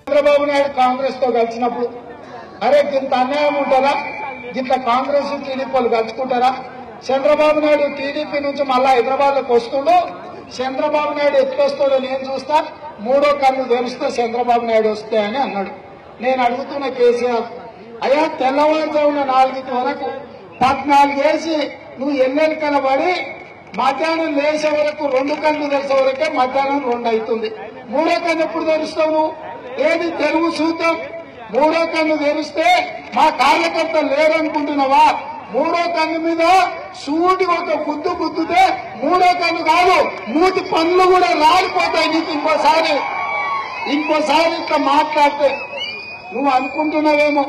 చంద్రబాబు నాయుడు కాంగ్రెస్తో కలిసినప్పుడు అరే ఇంత అన్యాయం ఉంటుందా? ఇంత కాంగ్రెస్ టీడీపీ వాళ్ళు కలుసుకుంటారా? చంద్రబాబు నాయుడు టీడీపీ నుంచి మళ్ళా హైదరాబాద్లోకి వస్తుండో. చంద్రబాబు నాయుడు ఎత్తుకొస్తాడో నేను చూస్తా. మూడో కన్ను తెరిస్తే చంద్రబాబు నాయుడు వస్తాయని అన్నాడు. నేను అడుగుతున్న కేసీఆర్ అయ్యా తెల్లవారుజామున నాలుగింటి వరకు పద్నాలుగేసి నువ్వు ఎన్నెలు కనబడి మధ్యాహ్నం లేచే వరకు రెండు కళ్ళు తెలిసే వరకే మధ్యాహ్నం రెండు అవుతుంది. మూడో కన్ను ఎప్పుడు తెరుస్తావు? ఏది? తెలుగు చూద్దాం మూడో కన్ను తెరిస్తే మా కార్యకర్త లేరనుకుంటున్నావా? మూడో కన్ను మీద సూటి ఒక గుద్దు గుద్దుతే మూడో కన్ను కాదు మూటి పనులు కూడా రాలిపోతాయి నీకు ఇంకోసారి. ఇంకోసారి ఇట్లా మాట్లాడితే నువ్వు అనుకుంటున్నావేమో?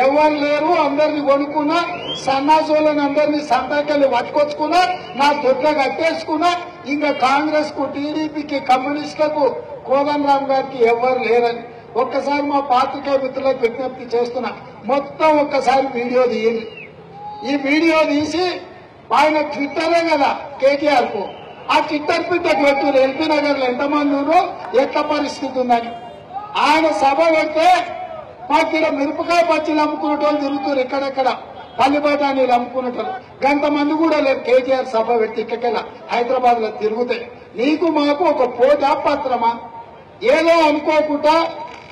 ఎవరు లేరు అందరిని కొనుక్కున్నా సన్నాసులను అందరినీ సంతకెళ్ళి పట్టుకొచ్చుకున్నా నా దొడ్ల కట్టేసుకున్నా ఇంకా కాంగ్రెస్కు టీడీపీకి కమ్యూనిస్టులకు కోదండరామ్ గారికి ఎవరు లేరని ఒక్కసారి మా పాత్రికా మిత్రులకు విజ్ఞప్తి చేస్తున్నా. మొత్తం ఒక్కసారి వీడియో తీయండి. ఈ వీడియో తీసి ఆయన ట్విట్టరే కదా కేటీఆర్కు ఆ ట్విట్టర్ పిట్టకు పెట్టారు ఎల్బీ నగర్లో ఎంతమంది ఉన్నారో ఎట్ల పరిస్థితి ఉందని. ఆయన సభ పెడితే మా ఇక్కడ మిరపకాయ పచ్చళ్ళు అమ్ముకునేటోళ్ళు తిరుగుతారు ఎక్కడెక్కడ. పల్లి బఠానీలు అమ్ముకునేటోళ్ళు గంతమంది కూడా లేరు. కేటీఆర్ సభ పెట్టి ఇక్కడికెళ్ళ. హైదరాబాద్లో తిరుగుతాయి నీకు మాకు ఒక పోటా పత్రమా ఏదో అనుకోకుండా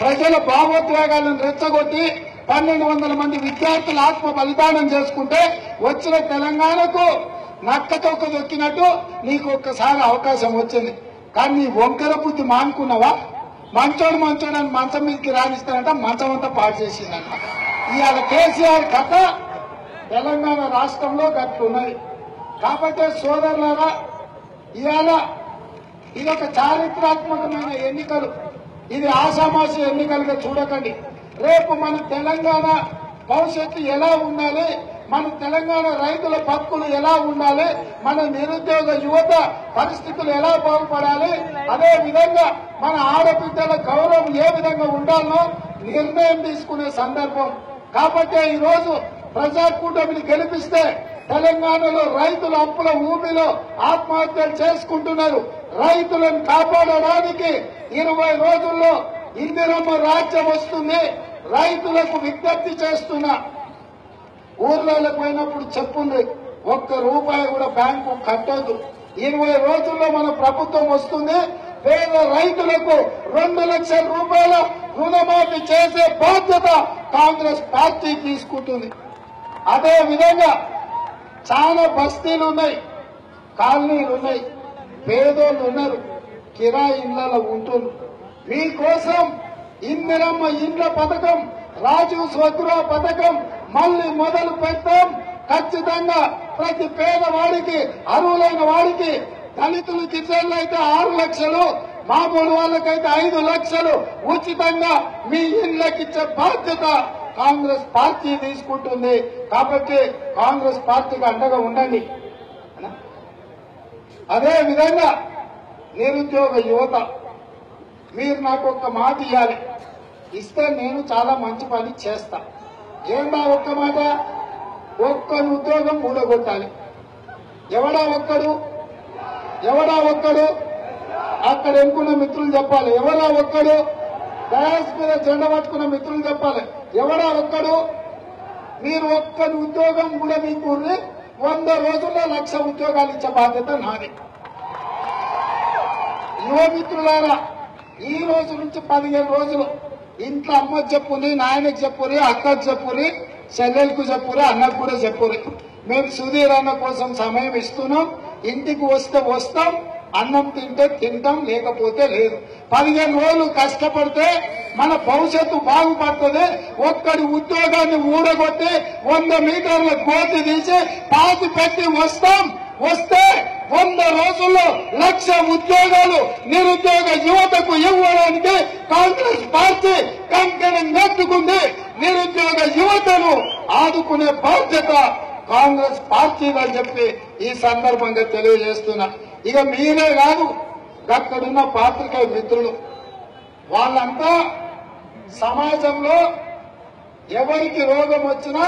ప్రజల భావోద్వేగాలను రెచ్చగొట్టి పన్నెండు వందల మంది విద్యార్థులు ఆత్మ బలిదానం చేసుకుంటే వచ్చిన తెలంగాణకు నక్క తొక్క దొక్కినట్టు నీకు ఒక్కసారి అవకాశం వచ్చింది. కానీ నీ వంకర బుద్ధి మానుకున్నావా? మంచోడు మంచోడు అని మంచం మీదకి రాణిస్తానంట మంచం అంతా పాడు చేసిందంట ఇవాళ కేసీఆర్ కథ తెలంగాణ రాష్ట్రంలో గట్లున్నది కాబట్టి సోదరులారా ఇవాళ ఇది ఒక చారిత్రాత్మకమైన ఎన్నికలు. ఇది ఆషామాషి ఎన్నికలుగా చూడకండి. రేపు మన తెలంగాణ భవిష్యత్తు ఎలా ఉండాలి మన తెలంగాణ రైతుల బతుకులు ఎలా ఉండాలి? మన నిరుద్యోగ యువత పరిస్థితులు ఎలా బాగుపడాలి? అదే విధంగా మన ఆడబిడ్డల గౌరవం ఏ విధంగా ఉండాలో నిర్ణయం తీసుకునే సందర్భం. కాబట్టి ఈ రోజు ప్రజా కూటమిని గెలిపిస్తే తెలంగాణలో రైతుల అప్పుల ఊపిలో ఆత్మహత్యలు చేసుకుంటున్నారు. రైతులను కాపాడడానికి ఇరవై రోజుల్లో ఇందిరమ్మ రాజ్యం వస్తుంది. రైతులకు విజ్ఞప్తి చేస్తున్నా. ఊర్లలో పోయినప్పుడు చెప్పుంది ఒక్క రూపాయి కూడా బ్యాంకు కట్టొద్దు. ఇరవై రోజుల్లో మన ప్రభుత్వం వస్తుంది పేద రైతులకు రెండు లక్షల రూపాయల రుణమాఫీ చేసే బాధ్యత కాంగ్రెస్ పార్టీ తీసుకుంటుంది. అదే విధంగా చాలా బస్తీలు ఉన్నాయి కాలనీలు ఉన్నాయి పేదోళ్ళు ఉన్నారు కిరాయి ఇళ్ళలో ఉంటున్నారు. మీకోసం ఇందిరమ్మ ఇండ్ల పథకం రాజీవ్ స్వగృహ పథకం మళ్ళీ మొదలు పెడతాం ఖచ్చితంగా ప్రతి పేదవాడికి అర్హులైన వాడికి దళితులు గిరిజనులు అయితే ఆరు లక్షలు మామూలు వాళ్ళకైతే ఐదు లక్షలు. ఉచితంగా మీ ఇళ్ళకిచ్చే బాధ్యత కాంగ్రెస్ పార్టీ తీసుకుంటుంది. కాబట్టి కాంగ్రెస్ పార్టీకి అండగా ఉండండి. అదే విధంగా నిరుద్యోగ యువత మీరు నాకు ఒక మాట ఇవ్వాలి ఇస్తే నేను చాలా మంచి పని చేస్తా. ఏంటా ఒక్క మాట? ఒక్క ఉద్యోగం ఊడగొట్టాలి ఎవడా ఒక్కడు? ఎవడా ఒక్కడు? అక్కడ ఎన్నుకున్న మిత్రులు చెప్పాలి. ఎవడా ఒక్కడు? డయాస్ మీద జెండ పట్టుకున్న మిత్రులు చెప్పాలి. ఎవడా ఒక్కడు? మీరు ఒక్కని ఉద్యోగం కూడా మీకు వంద రోజుల్లో లక్ష ఉద్యోగాలు ఇచ్చే బాధ్యత నాది. యువ మిత్రులారా ఈ రోజు నుంచి పదిహేను రోజులు ఇంట్లో అమ్మకు చెప్పుని నాయనకి చెప్పురి అక్కకు చెప్పురి చెల్లెలకు చెప్పురి అన్నకు కూడా చెప్పురి. మేము సుధీర్ అన్న కోసం సమయం ఇస్తున్నాం. ఇంటికి వస్తే వస్తాం అన్నం తింటే తింటాం లేకపోతే లేదు. పదిహేను రోజులు కష్టపడితే మన భవిష్యత్తు బాగుపడుతుంది. ఒక్కడి ఉద్యోగాన్ని ఊడగొట్టి వంద మీటర్ల గోతి తీసి పాతి పెట్టి వస్తాం. వస్తే వంద రోజుల్లో లక్ష ఉద్యోగాలు నిరుద్యోగ యువతకు ఇవ్వడానికి కాంగ్రెస్ పార్టీ కంకణం కట్టుకుంది నిరుద్యోగ యువతను ఆదుకునే బాధ్యత కాంగ్రెస్ పార్టీదని చెప్పి ఈ సందర్భంగా తెలియజేస్తున్నా. ఇక మీరే కాదు అక్కడున్న పాత్రికేయ మిత్రులు. వాళ్ళంతా సమాజంలో ఎవరికి రోగం వచ్చినా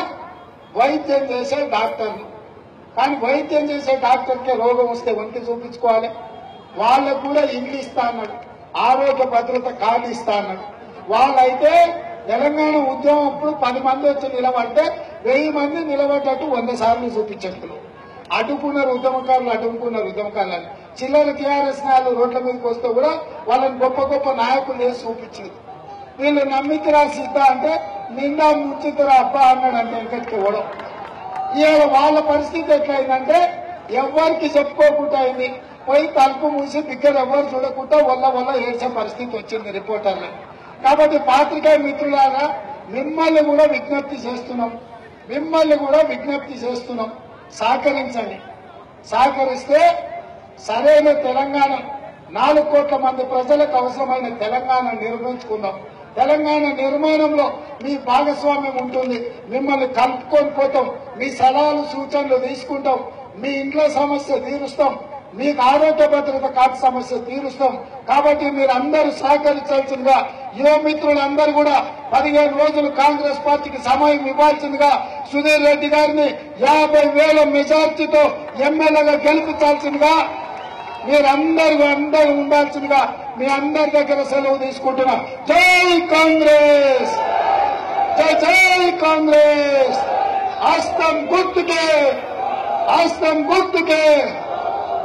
వైద్యం చేసే డాక్టర్లు. కానీ వైద్యం చేసే డాక్టర్కే రోగం వస్తే వంటి చూపించుకోవాలి. వాళ్ళకు కూడా ఇల్లు ఇస్తా అన్నాడు. ఆరోగ్య భద్రత కార్డు ఇస్తా అన్నాడు. వాళ్ళైతే తెలంగాణ ఉద్యమం అప్పుడు పది మంది వచ్చి నిలబడితే వెయ్యి మంది నిలబడ్డట్టు వంద సార్లు చూపించారు అడ్డుకున్నారు ఉద్యమకారులు అడ్డుకున్నారు ఉద్యమకారులు చిల్లర టీఆర్ఎస్ నాయకులు రోడ్ల మీదకి వస్తే కూడా వాళ్ళని గొప్ప గొప్ప నాయకులు చేసి చూపించింది వీళ్ళు నమ్మితిరా సీత అంటే నిండా ముంచుతురా అబ్బా అన్నాడు అంటే వెంకటికి ఇవ్వడం ఇవాళ వాళ్ళ పరిస్థితి ఎట్లయిందంటే ఎవరికి చెప్పుకోకుండా అయింది. పోయి తలుపు మూసి దగ్గర ఎవరు చూడకుండా వల్ల వల్ల ఏడ్చే పరిస్థితి వచ్చింది రిపోర్టర్లు. కాబట్టి పాత్రికేయ మిత్రులారా మిమ్మల్ని కూడా విజ్ఞప్తి చేస్తున్నాం. మిమ్మల్ని కూడా విజ్ఞప్తి చేస్తున్నాం. సహకరించండి. సహకరిస్తే సరైన తెలంగాణ నాలుగు కోట్ల మంది ప్రజలకు అవసరమైన తెలంగాణ నిర్మించుకుందాం. తెలంగాణ నిర్మాణంలో మీ భాగస్వామ్యం ఉంటుంది. మిమ్మల్ని కలుపుకొని పోతాం. మీ సలహాలు సూచనలు తీసుకుంటాం. మీ ఇంట్లో సమస్య తీరుస్తాం. మీకు ఆరోగ్య భద్రత కార్డు సమస్య తీరుస్తాం. కాబట్టి మీరు అందరూ సహకరించాల్సిందిగా యువ మిత్రులందరూ కూడా పదిహేను రోజులు కాంగ్రెస్ పార్టీకి సమయం ఇవ్వాల్సిందిగా సుధీర్ రెడ్డి గారిని యాభై వేల మెజార్టీతో ఎమ్మెల్యేగా గెలిపించాల్సిందిగా మీరందరూ అందరూ ఉండాల్సిందిగా మీ అందరి దగ్గర సెలవు తీసుకుంటున్నా. జై కాంగ్రెస్! జై జై కాంగ్రెస్! హస్తం గుర్తుకే! హస్తం గుర్తుకే!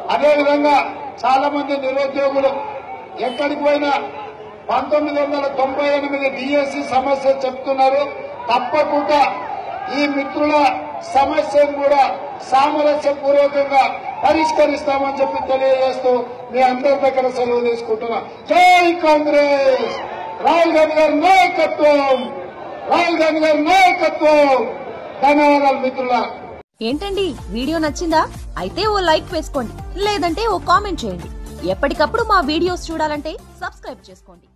అదేవిధంగా చాలా మంది నిరుద్యోగులు ఎక్కడికి పోయినా పంతొమ్మిది వందల తొంభై ఎనిమిది డిఎస్సి సమస్య చెప్తున్నారు. తప్పకుండా ఈ మిత్రుల సమస్యను కూడా సామరస్యపూర్వకంగా పరిష్కరిస్తామని చెప్పి తెలియజేస్తూ మీ అందరి దగ్గర సెలవు తీసుకుంటున్నా. జై కాంగ్రెస్! రాహుల్ గాంధీ గారి నాయకత్వం! రాహుల్ గాంధీ గారి నాయకత్వం! ధన్యవాదాలు మిత్రుల ఏంటండి వీడియో నచ్చిందా? అయితే ఓ లైక్ వేసుకోండి లేదంటే ఓ కామెంట్ చేయండి. ఎప్పటికప్పుడు మా వీడియోస్ చూడాలంటే సబ్స్క్రైబ్ చేసుకోండి.